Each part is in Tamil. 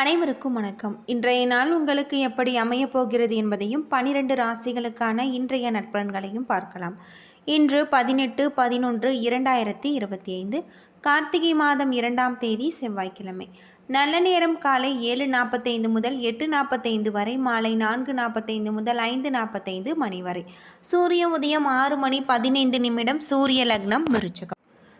அனைவருக்கும் வணக்கம். இன்றைய நாள் உங்களுக்கு எப்படி அமையப் போகிறது என்பதையும் பனிரெண்டு ராசிகளுக்கான இன்றைய நற்பலன்களையும் பார்க்கலாம். இன்று பதினெட்டு பதினொன்று இரண்டாயிரத்தி இருபத்தி ஐந்து கார்த்திகை மாதம் இரண்டாம் தேதி செவ்வாய்க்கிழமை. நல்ல நேரம் காலை ஏழு நாற்பத்தைந்து முதல் எட்டு நாற்பத்தைந்து வரை மாலை நான்கு நாற்பத்தைந்து முதல் ஐந்து நாற்பத்தைந்து மணி வரை. சூரிய உதயம் ஆறு மணி பதினைந்து நிமிடம் சூரிய லக்னம் விருச்சகம்.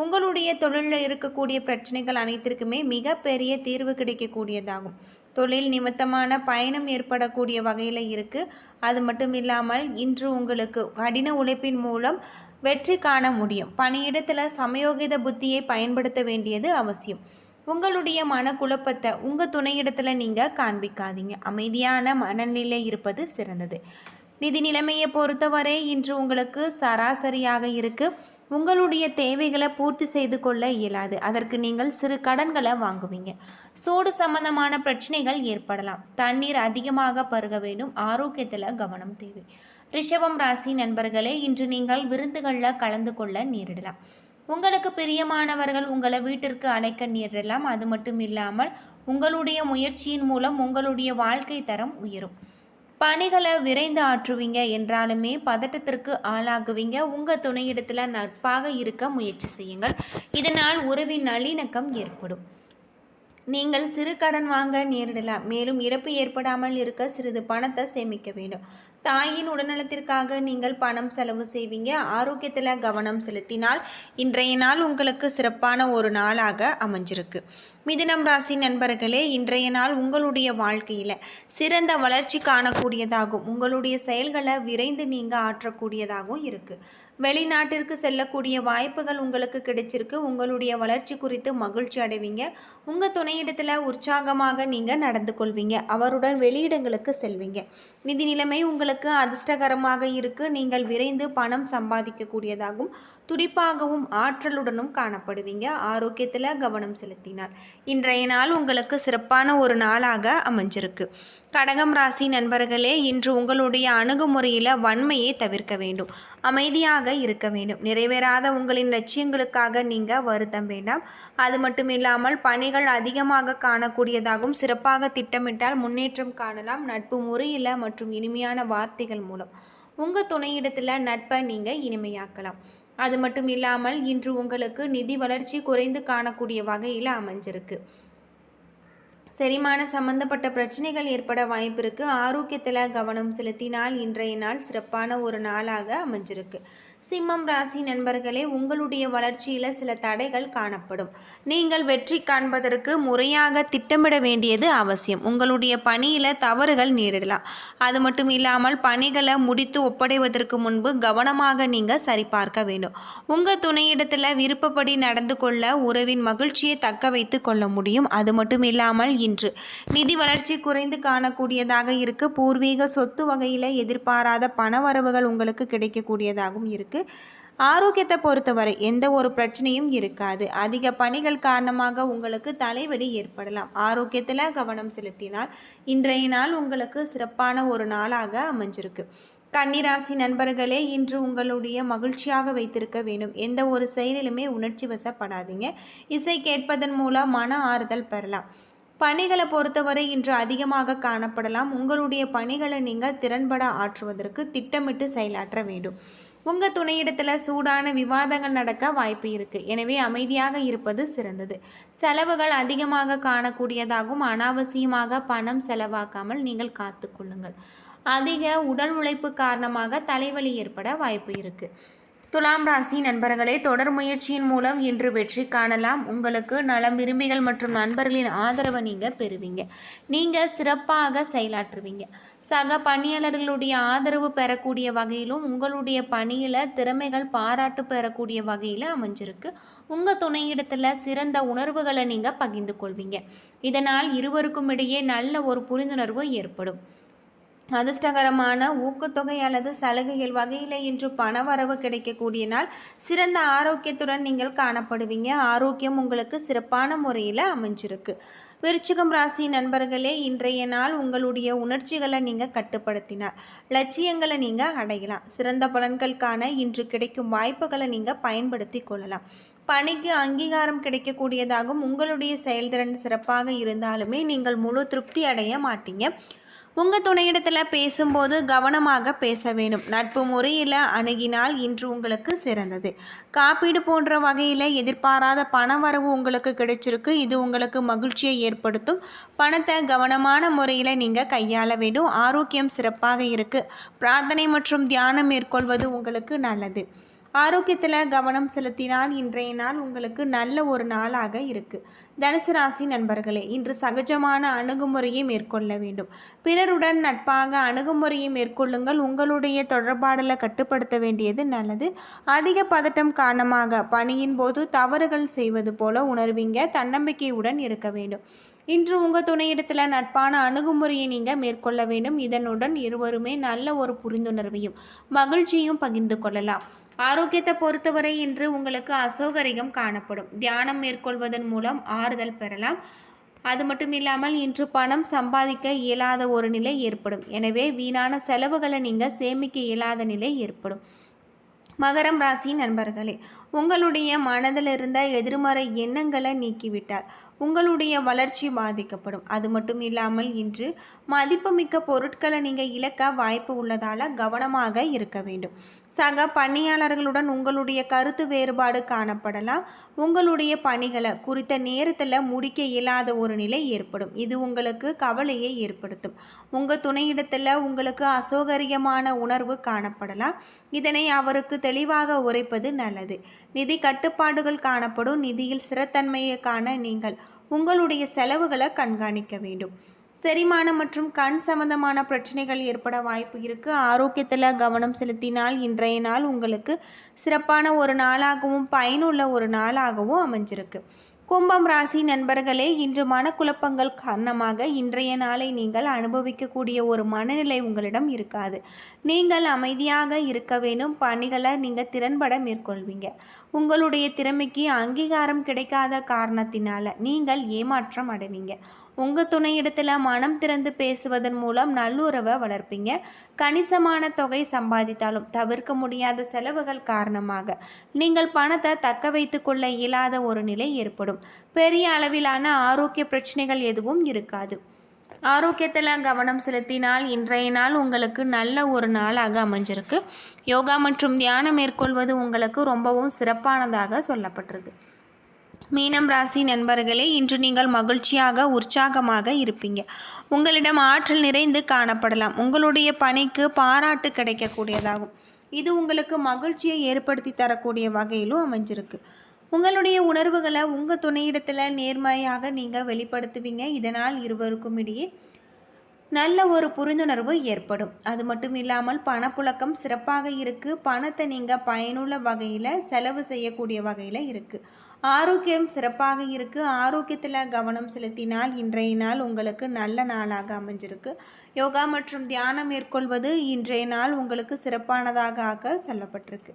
உங்களுடைய தொழிலில் இருக்கக்கூடிய பிரச்சனைகள் அனைத்திற்குமே மிகப்பெரிய தீர்வு கிடைக்கக்கூடியதாகும். தொழில் நிமித்தமான பயணம் ஏற்படக்கூடிய வகையில் இருக்குது அது மட்டும் இல்லாமல் இன்று உங்களுக்கு கடின உழைப்பின் மூலம் வெற்றி காண முடியும். பணியிடத்தில் சமயோகித புத்தியை பயன்படுத்த வேண்டியது அவசியம். உங்களுடைய மனக்குழப்பத்தை உங்கள் துணையிடத்தில் நீங்கள் காண்பிக்காதீங்க. அமைதியான மனநிலை இருப்பது சிறந்தது. நிதி நிலைமையை பொறுத்தவரை இன்று உங்களுக்கு சராசரியாக இருக்குது உங்களுடைய தேவைகளை பூர்த்தி செய்து கொள்ள இயலாது. அதற்கு நீங்கள் சிறு கடன்களை வாங்குவீங்க. சூடு சம்பந்தமான பிரச்சனைகள் ஏற்படலாம். தண்ணீர் அதிகமாக பருக வேண்டும். ஆரோக்கியத்தில் கவனம் தேவை. ரிஷபம் ராசி நண்பர்களே இன்று நீங்கள் விருந்துகளில் கலந்து கொள்ள நேரிடலாம். உங்களுக்கு பிரியமானவர்கள் உங்களை வீட்டிற்கு அழைக்க நேரிடலாம். அது மட்டும் இல்லாமல் உங்களுடைய முயற்சியின் மூலம் உங்களுடைய வாழ்க்கை தரம் உயரும். பணிகளை விரைந்து ஆற்றுவீங்க என்றாலுமே பதட்டத்திற்கு ஆளாகுவீங்க. உங்கள் துணையிடத்தில் நட்பாக இருக்க முயற்சி செய்யுங்கள். இதனால் உறவின் நல்லிணக்கம் ஏற்படும். நீங்கள் சிறு கடன் வாங்க நேரிடலாம். மேலும் இறப்பு ஏற்படாமல் இருக்க சிறிது பணத்தை சேமிக்க வேண்டும். தாயின் உடல்நலத்திற்காக நீங்கள் பணம் செலவு செய்வீங்க. ஆரோக்கியத்தில் கவனம் செலுத்தினால் இன்றைய நாள் உங்களுக்கு சிறப்பான ஒரு நாளாக அமைஞ்சிருக்கு. மிதுனம் ராசி நண்பர்களே இன்றைய நாள் உங்களுடைய வாழ்க்கையில் சிறந்த வளர்ச்சி காணக்கூடியதாகும். உங்களுடைய செயல்களை விரைந்து நீங்கள் ஆற்றக்கூடியதாகவும் இருக்குது வெளிநாட்டிற்கு செல்லக்கூடிய வாய்ப்புகள் உங்களுக்கு கிடைச்சிருக்கு. உங்களுடைய வளர்ச்சி குறித்து மகிழ்ச்சி அடைவீங்க. உங்கள் துணையிடத்தில் உற்சாகமாக நீங்கள் நடந்து கொள்வீங்க. அவருடன் வெளியிடங்களுக்கு செல்வீங்க. நிதி நிலைமை உங்களுக்கு அதிர்ஷ்டகரமாக இருக்குது நீங்கள் விரைந்து பணம் சம்பாதிக்கக்கூடியதாகவும் துடிப்பாகவும் ஆற்றலுடனும் காணப்படுவீங்க. ஆரோக்கியத்தில் கவனம் செலுத்தினார். இன்றைய நாள் உங்களுக்கு சிறப்பான ஒரு நாளாக அமைஞ்சிருக்கு. கடகம் ராசி நண்பர்களே இன்று உங்களுடைய அணுகுமுறையில் வன்மையை தவிர்க்க வேண்டும். அமைதியாக இருக்க வேண்டும். நிறைவேறாத உங்களின் லட்சியங்களுக்காக நீங்கள் வருத்தம் வேண்டாம். அது மட்டும் இல்லாமல் பணிகள் அதிகமாக காணக்கூடியதாகவும் சிறப்பாக திட்டமிட்டால் முன்னேற்றம் காணலாம். நட்பு முறையில் மற்றும் இனிமையான வார்த்தைகள் மூலம் உங்கள் துணையிடத்தில் நட்பை நீங்கள் இனிமையாக்கலாம். அது மட்டும் இல்லாமல் இன்று உங்களுக்கு நிதி வளர்ச்சி குறைந்து காணக்கூடிய வகையில் அமைஞ்சிருக்கு. செரிமான சம்பந்தப்பட்ட பிரச்சனைகள் ஏற்பட வாய்ப்பிருக்கு. ஆரோக்கியத்தில் கவனம் செலுத்தினால் இன்றைய நாள் சிறப்பான ஒரு நாளாக அமைஞ்சிருக்கு. சிம்மம் ராசி நண்பர்களே உங்களுடைய வளர்ச்சியில் சில தடைகள் காணப்படும். நீங்கள் வெற்றி காண்பதற்கு முறையாக திட்டமிட வேண்டியது அவசியம். உங்களுடைய பணியில் தவறுகள் நேரிடலாம். அது மட்டும் இல்லாமல் பணிகளை முடித்து ஒப்படைவதற்கு முன்பு கவனமாக நீங்கள் சரிபார்க்க வேண்டும். உங்கள் துணையிடத்தில் விருப்பப்படி நடந்து கொள்ள உறவின் மகிழ்ச்சியை தக்க வைத்து கொள்ள முடியும். அது மட்டும் இல்லாமல் இன்று நிதி வளர்ச்சி குறைந்து காணக்கூடியதாக இருக்கு. பூர்வீக சொத்து வகையில் எதிர்பாராத பணவரவுகள் உங்களுக்கு கிடைக்கக்கூடியதாகவும் இருக்கு. ஆரோக்கியத்தை பொறுத்தவரை எந்த ஒரு பிரச்சனையும் இருக்காது. அதிக பணிகள் காரணமாக உங்களுக்கு தலைவலி ஏற்படலாம். ஆரோக்கியத்தில் கவனம் செலுத்தினால் இன்றைய நாள் உங்களுக்கு சிறப்பான ஒரு நாளாக அமைஞ்சிருக்கு. கன்னிராசி நண்பர்களே இன்று உங்களுடைய மகிழ்ச்சியாக வைத்திருக்க வேண்டும். எந்த ஒரு செயலிலுமே உணர்ச்சி வசப்படாதீங்க. இசை கேட்பதன் மூலம் மன ஆறுதல் பெறலாம். பணிகளை பொறுத்தவரை இன்று அதிகமாக காணப்படலாம். உங்களுடைய பணிகளை நீங்கள் திறன்பட ஆற்றுவதற்கு திட்டமிட்டு செயலாற்ற வேண்டும். உங்கள் துணையிடத்தில் சூடான விவாதங்கள் நடக்க வாய்ப்பு இருக்குது எனவே அமைதியாக இருப்பது சிறந்தது. செலவுகள் அதிகமாக காணக்கூடியதாகவும் அனாவசியமாக பணம் செலவாக்காமல் நீங்கள் காத்துக்கொள்ளுங்கள் அதிக உடல் உழைப்பு காரணமாக தலைவலி ஏற்பட வாய்ப்பு இருக்குது துலாம் ராசி நண்பர்களே தொடர் முயற்சியின் மூலம் இன்று வெற்றி காணலாம். உங்களுக்கு நலம் விரும்பிகள் மற்றும் நண்பர்களின் ஆதரவை நீங்கள் பெறுவீங்க. நீங்கள் சிறப்பாக செயலாற்றுவீங்க. சக பணியாளர்களுடைய ஆதரவு பெறக்கூடிய வகையிலும் உங்களுடைய பணியில் திறமைகள் பாராட்டு பெறக்கூடிய வகையில் அமைஞ்சிருக்கு. உங்கள் துணையிடத்தில் சிறந்த உணர்வுகளை நீங்கள் பகிர்ந்து கொள்வீங்க. இதனால் இருவருக்கும் இடையே நல்ல ஒரு புரிந்துணர்வு ஏற்படும். அதிர்ஷ்டகரமான ஊக்கத்தொகை அல்லது சலுகைகள் வகையில் இன்று பண வரவு கிடைக்கக்கூடிய நாள். சிறந்த ஆரோக்கியத்துடன் நீங்கள் காணப்படுவீங்க. ஆரோக்கியம் உங்களுக்கு சிறப்பான முறையில் அமைஞ்சிருக்கு. விருச்சிகம் ராசி நண்பர்களே இன்றைய நாள் உங்களுடைய உணர்ச்சிகளை நீங்கள் கட்டுப்படுத்தினார். லட்சியங்களை நீங்கள் அடையலாம். சிறந்த பலன்களுக்கான இன்று கிடைக்கும் வாய்ப்புகளை நீங்கள் பயன்படுத்தி கொள்ளலாம். பணிக்கு அங்கீகாரம் கிடைக்கக்கூடியதாகவும் உங்களுடைய செயல்திறன் சிறப்பாக இருந்தாலுமே நீங்கள் முழு திருப்தி அடைய மாட்டீங்க. உங்கள் துணையிடத்தில் பேசும்போது கவனமாக பேச வேணும் நட்பு முறையில் அணுகினால் இன்று உங்களுக்கு சிறந்தது. காப்பீடு போன்ற வகையில் எதிர்பாராத பண வரவு உங்களுக்கு கிடைச்சிருக்கு. இது உங்களுக்கு மகிழ்ச்சியை ஏற்படுத்தும். பணத்தை கவனமான முறையில் நீங்கள் கையாள வேண்டும். ஆரோக்கியம் சிறப்பாக இருக்குது பிரார்த்தனை மற்றும் தியானம் மேற்கொள்வது உங்களுக்கு நல்லது. ஆரோக்கியத்தில் கவனம் செலுத்தினால் இன்றைய நாள் உங்களுக்கு நல்ல ஒரு நாளாக இருக்குது தனுசு ராசி நண்பர்களே இன்று சகஜமான அணுகுமுறையை மேற்கொள்ள வேண்டும். பிறருடன் நட்பாக அணுகுமுறையை மேற்கொள்ளுங்கள். உங்களுடைய தொடர்பாடலை கட்டுப்படுத்த வேண்டியது நல்லது. அதிக பதட்டம் காரணமாக பணியின் போது தவறுகள் செய்வது போல உணர்வீங்க. தன்னம்பிக்கையுடன் இருக்க வேண்டும். இன்று உங்கள் துணையிடத்தில் நட்பான அணுகுமுறையை நீங்கள் மேற்கொள்ள வேண்டும். இதனுடன் இருவருமே நல்ல ஒரு புரிந்துணர்வையும் மகிழ்ச்சியும் பகிர்ந்து கொள்ளலாம். ஆரோக்கியத்தை பொறுத்தவரை இன்று உங்களுக்கு அசௌகரியம் காணப்படும். தியானம் மேற்கொள்வதன் மூலம் ஆறுதல் பெறலாம். அது மட்டும் இல்லாமல் இன்று பணம் சம்பாதிக்க இயலாத ஒரு நிலை ஏற்படும். எனவே வீணான செலவுகளை நீங்கள் சேமிக்க இயலாத நிலை ஏற்படும். மகரம் ராசி நண்பர்களே உங்களுடைய மனதில் இருந்த எதிர்மறை எண்ணங்களை நீக்கிவிட்டால் உங்களுடைய வளர்ச்சி பாதிக்கப்படும். அது மட்டும் இல்லாமல் இன்று மதிப்புமிக்க பொருட்களை நீங்கள் இழக்க வாய்ப்பு உள்ளதால் கவனமாக இருக்க வேண்டும். சக பணியாளர்களுடன் உங்களுடைய கருத்து வேறுபாடு காணப்படலாம். உங்களுடைய பணிகளை குறித்த நேரத்தில் முடிக்க இயலாத ஒரு நிலை ஏற்படும். இது உங்களுக்கு கவலையை ஏற்படுத்தும். உங்கள் துணையிடத்தில் உங்களுக்கு அசௌகரியமான உணர்வு காணப்படலாம். இதனை அவருக்கு தெளிவாக உரைப்பது நல்லது. நிதி கட்டுப்பாடுகள் காணப்படும். நிதியில் சிறத்தன்மையை காண நீங்கள் உங்களுடைய செலவுகளை கண்காணிக்க வேண்டும். செரிமானம் மற்றும் கண் சம்பந்தமான பிரச்சனைகள் ஏற்பட வாய்ப்பு இருக்குது ஆரோக்கியத்தில் கவனம் செலுத்தினால் இன்றைய நாள் உங்களுக்கு சிறப்பான ஒரு நாளாகவும் பயனுள்ள ஒரு நாளாகவும் அமைஞ்சிருக்கு. கும்பம் ராசி நண்பர்களே இன்று மனக்குழப்பங்கள் காரணமாக இன்றைய நாளை நீங்கள் அனுபவிக்கக்கூடிய ஒரு மனநிலை உங்களிடம் இருக்காது. நீங்கள் அமைதியாக இருக்க வேணும் பணிகளை நீங்கள் திறன்பட மேற்கொள்வீங்க. உங்களுடைய திறமைக்கு அங்கீகாரம் கிடைக்காத காரணத்தினால நீங்கள் ஏமாற்றம் அடைவீங்க. உங்கள் துணையிடத்தில் மனம் திறந்து பேசுவதன் மூலம் நல்லுறவை வளர்ப்பீங்க. கணிசமான தொகை சம்பாதித்தாலும் தவிர்க்க முடியாத செலவுகள் காரணமாக நீங்கள் பணத்தை தக்க வைத்து கொள்ள இயலாத ஒரு நிலை ஏற்படும். பெரிய அளவிலான ஆரோக்கிய பிரச்சனைகள் எதுவும் இருக்காது. ஆரோக்கியத்தில் கவனம் செலுத்தினால் இன்றைய நாள் உங்களுக்கு நல்ல ஒரு நாளாக அமைஞ்சிருக்கு. யோகா மற்றும் தியானம் மேற்கொள்வது உங்களுக்கு ரொம்பவும் சிறப்பானதாக சொல்லப்பட்டிருக்கு. மீனம் ராசி நண்பர்களே இன்று நீங்கள் மகிழ்ச்சியாக உற்சாகமாக இருப்பீங்க. உங்களிடம் ஆற்றல் நிறைந்து காணப்படலாம். உங்களுடைய பணிக்கு பாராட்டு கிடைக்கக்கூடியதாகும். இது உங்களுக்கு மகிழ்ச்சியை ஏற்படுத்தி தரக்கூடிய வகையிலும் அமைஞ்சிருக்கு. உங்களுடைய உணர்வுகளை உங்கள் துணையிடத்தில் நேர்மறையாக நீங்கள் வெளிப்படுத்துவீங்க. இதனால் இருவருக்கும் இடையே நல்ல ஒரு புரிந்துணர்வு ஏற்படும். அது மட்டும் இல்லாமல் பணப்புழக்கம் சிறப்பாக இருக்குது பணத்தை நீங்கள் பயனுள்ள வகையில் செலவு செய்யக்கூடிய வகையில் இருக்குது ஆரோக்கியம் சிறப்பாக இருக்குது ஆரோக்கியத்தில் கவனம் செலுத்தினால் இன்றைய நாள் உங்களுக்கு நல்ல நாளாக அமைஞ்சிருக்கு. யோகா மற்றும் தியானம் மேற்கொள்வது இன்றைய நாள் உங்களுக்கு சிறப்பானதாக சொல்லப்பட்டிருக்கு.